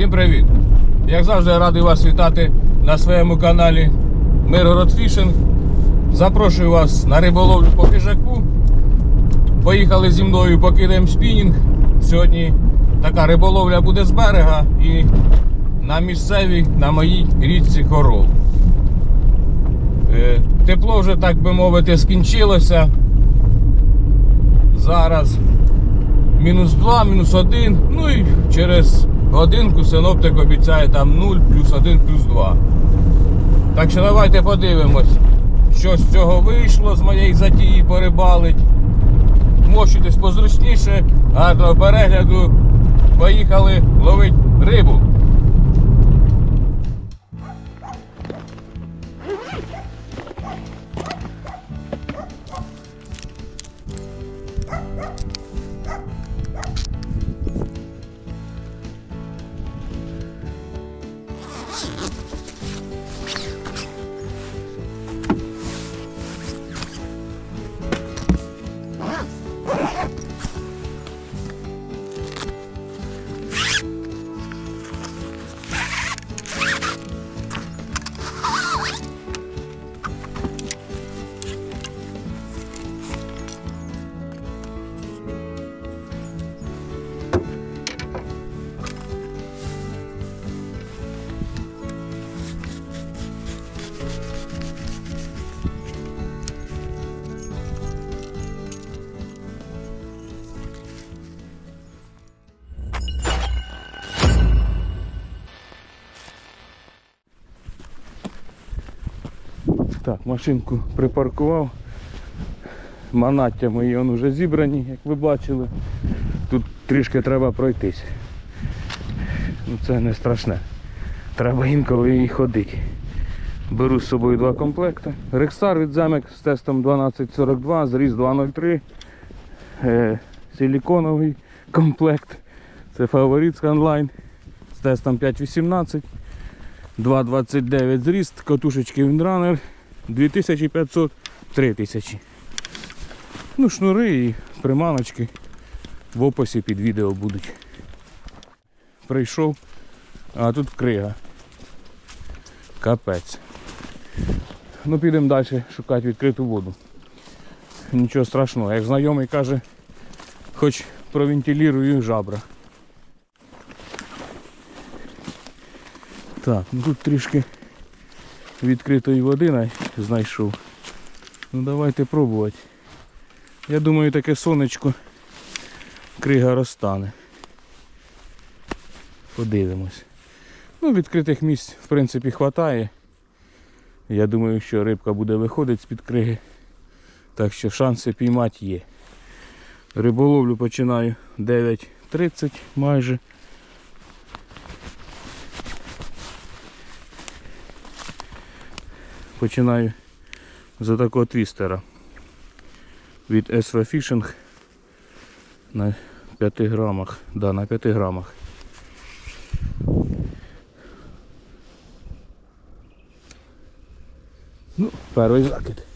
Всім привіт! Як завжди, радий вас вітати на своєму каналі Миргород Фішинг. Запрошую вас на риболовлю по хижаку. Поїхали зі мною, покидаємо спінінг. Сьогодні така риболовля буде з берега і на місцевій, на моїй річці Хорол. Е, Тепло вже, так би мовити, скінчилося. Зараз мінус 2, мінус 1. Ну і через годинку синоптик обіцяє там 0, плюс 1, плюс 2. Так що давайте подивимось, що з цього вийшло з моєї затії порибалить. Мощитись позручніше, гарного перегляду. Поїхали ловить рибу. Так, машинку припаркував. Манаття мої он вже зібрані, як ви бачили. Тут трішки треба пройтись. Ну це не страшне. Треба інколи і ходити. Беру з собою два комплекти. Рексар від замок з тестом 1242, зріз 203. Е, силіконовий комплект. Це фаворит Scanline з тестом 518. 2,29 зріст, катушечки Windrunner 2500 3000. Ну, шнури і приманочки в описі під відео будуть. Прийшов, а тут крига. Капець. Ну підемо далі шукати відкриту воду. Нічого страшного, як знайомий каже, хоч провентилірую жабра. Так, ну тут трішки відкритої води знайшов. Ну давайте пробувати. Я думаю таке сонечко крига розтане. Подивимось. Ну, відкритих місць в принципі хватає. Я думаю, що рибка буде виходити з-під криги. Так що шанси піймати є. Риболовлю починаю 9.30 майже. Починаю з такого твістера від SV Fishing на 5 грамах. Да, на 5 грамах. Ну, перший закид.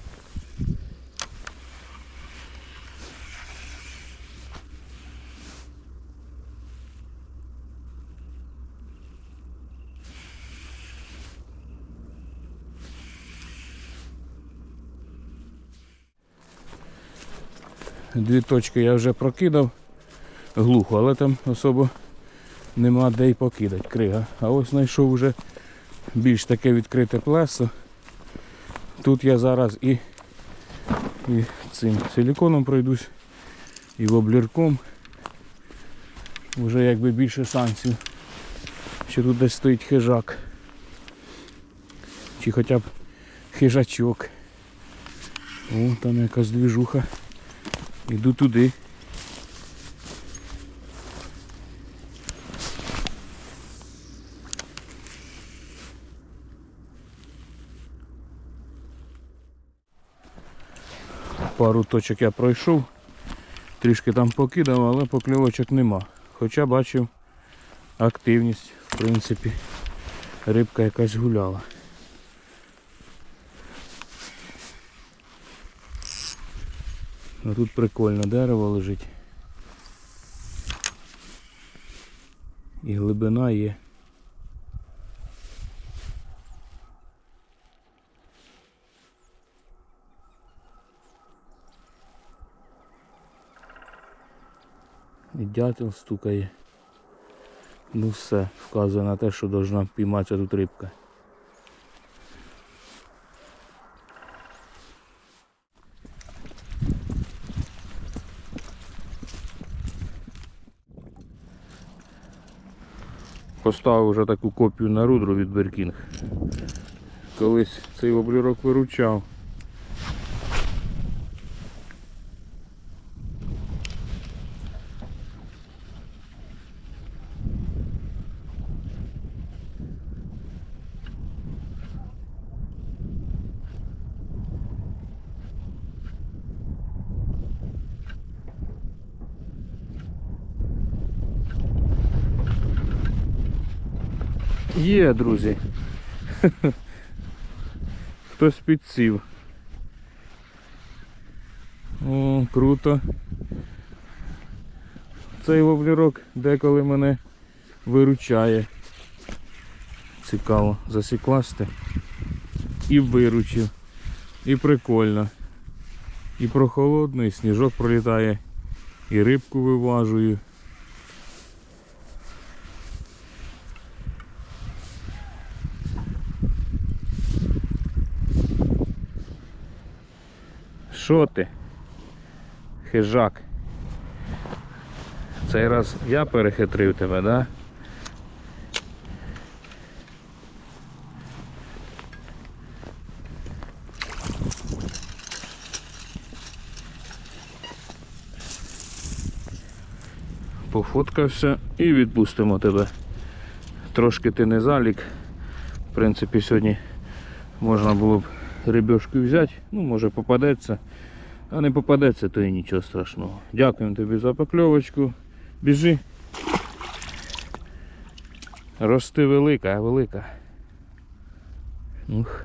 Дві точки я вже прокидав глухо, але там особо нема де й покидати крига. А ось знайшов вже більш таке відкрите плесо. Тут я зараз і, і цим силіконом пройдусь, і воблірком. Вже якби більше шансів, що тут десь стоїть хижак. Чи хоча б хижачок. О, там якась двіжуха. Іду туди. Пару точок я пройшов, трішки там покидав, але покльовочок нема. Хоча бачив активність, в принципі, рибка якась гуляла. Ну Тут прикольно дерево лежить. І глибина є. І дятел стукає. Ну все, вказує на те, що должна пійматися тут рибка. Поставив вже таку копію на рудру від Беркінг. Колись цей воблюрок виручав. Є, друзі. Хтось підсів. О, круто. Цей воблерок деколи мене виручає. Цікаво, засікласти. І виручив. І прикольно. І прохолодно, і сніжок пролітає, і рибку виважую. Що ти? Хижак. Цей раз я перехитрив тебе, да? Пофоткався і відпустимо тебе. Трошки ти не залік. В принципі, сьогодні можна було б рибешку взяти, ну може попадеться. А не попадеться, то і нічого страшного. Дякуємо тобі за покльовочку. Біжи. Рости велика, велика. Ух.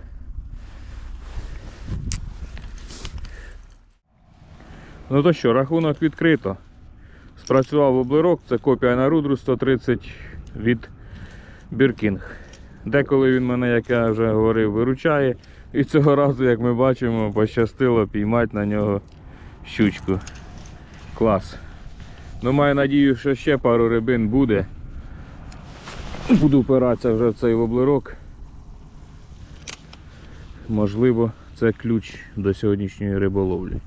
Ну то що, рахунок відкрито. Спрацював облирок, це копія на рудру 130 від Біркінг. Деколи він мене, як я вже говорив, виручає. І цього разу, як ми бачимо, пощастило піймати на нього щучку. Клас. Ну маю надію, що ще пару рибин буде. Буду впиратися вже в цей воблерок. Можливо, це ключ до сьогоднішньої риболовлі.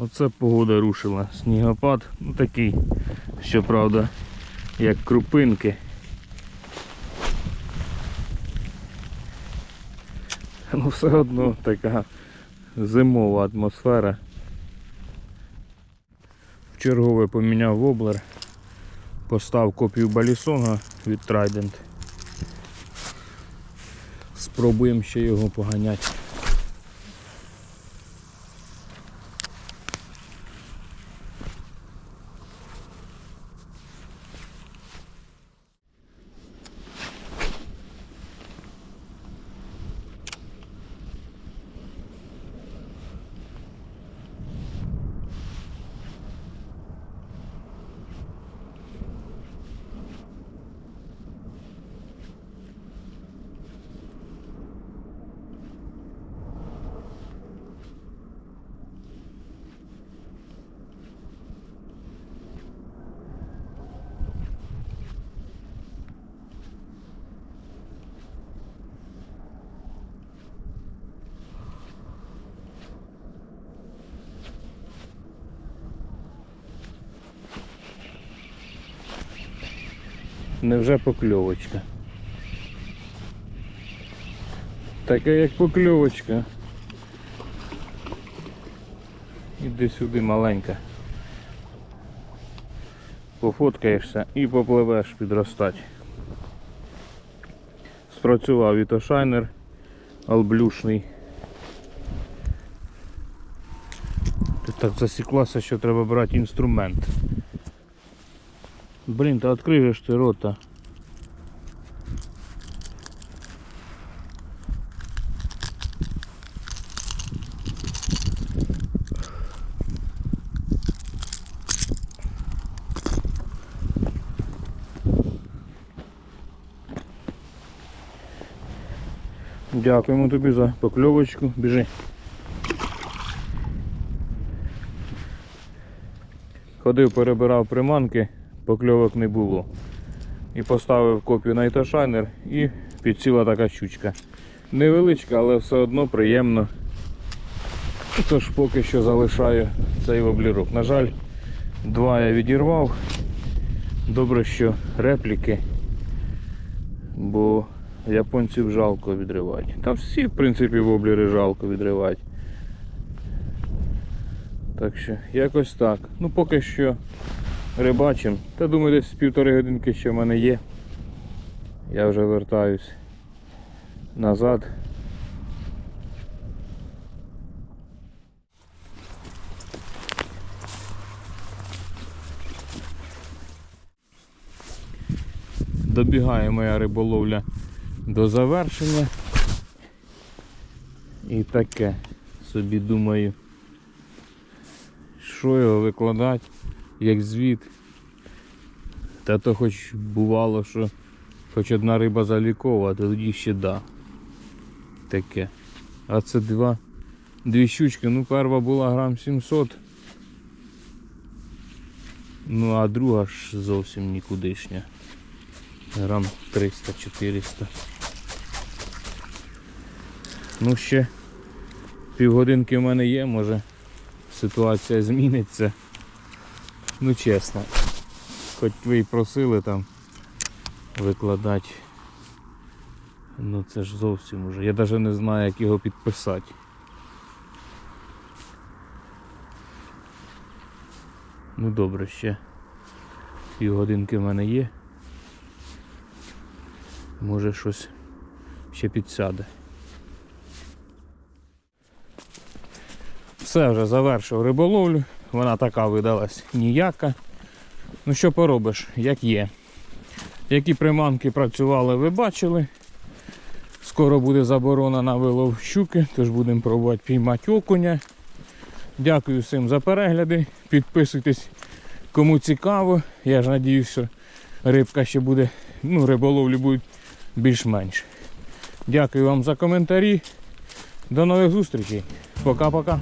Оце погода рушила. Снігопад, ну такий, щоправда, як крупинки. Ну все одно така зимова атмосфера. Вчергове поміняв воблер, постав копію балісона від Trident. Спробуємо ще його поганяти. Невже покльовочка? Така як покльовочка. Іди сюди маленька. Пофоткаєшся і попливеш підростати. Спрацював вітошайнер алблюшний. Ти так засіклася, що треба брати інструмент. Відкрий же ж ти рота. Дякуємо тобі за покльовочку. Біжи. Ходив, перебирав приманки, покльовок не було. І поставив копію на ітошайнер і підсіла така щучка. Невеличка, але все одно приємно. Тож поки що залишаю цей воблірок. На жаль, два я відірвав. Добре, що репліки, бо японців жалко відривати. Та всі, в принципі, воблери жалко відривати. Так що, якось так. Ну поки що рибачим. Та думаю, десь півтори годинки ще в мене є. Я вже вертаюсь назад. Добігає моя риболовля до завершення. І таке собі думаю, що його викладати, як звіт. Та то хоч бувало, що хоч одна риба залікова, то тоді ще да. Таке. А це два. Дві щучки, ну перша була грам 700. Ну а друга ж зовсім нікудишня. Грам 300-400. Ну ще півгодинки в мене є, може ситуація зміниться. Ну чесно. Хоч ви і просили там викладати. Ну це ж зовсім уже. Я навіть не знаю як його підписати. Ну добре, ще півгодинки в мене є. Може щось ще підсяде. Все вже завершив риболовлю. Вона така видалась ніяка. Ну що поробиш, як є. Які приманки працювали, ви бачили. Скоро буде заборона на вилов щуки, тож будемо пробувати піймати окуня. Дякую всім за перегляди. Підписуйтесь, кому цікаво. Я ж надіюсь, що рибка ще буде, ну, риболовлі будуть більш-менш. Дякую вам за коментарі. До нових зустрічей. Пока-пока.